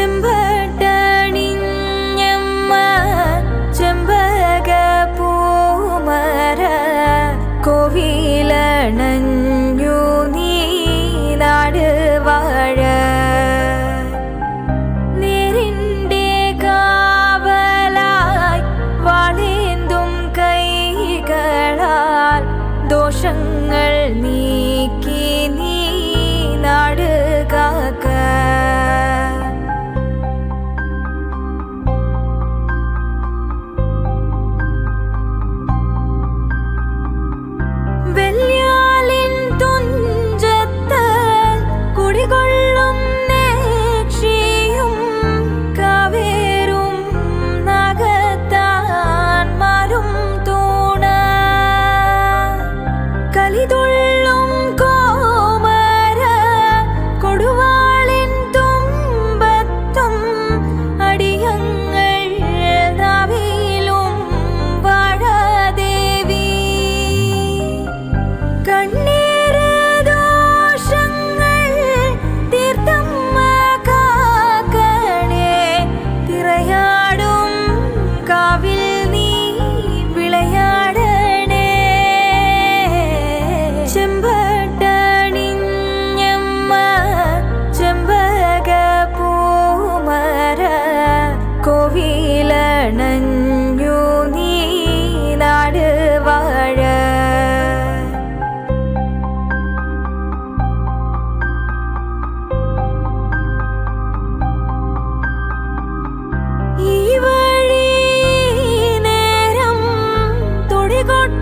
ചെമ്പടണിഞ്ഞമ്മ ചെമ്പക കോവിലണഞ്ഞ കണഞ്ഞു നീ നാട് വാഴ. ഈ വഴി നേരം തൊടികൊട്ട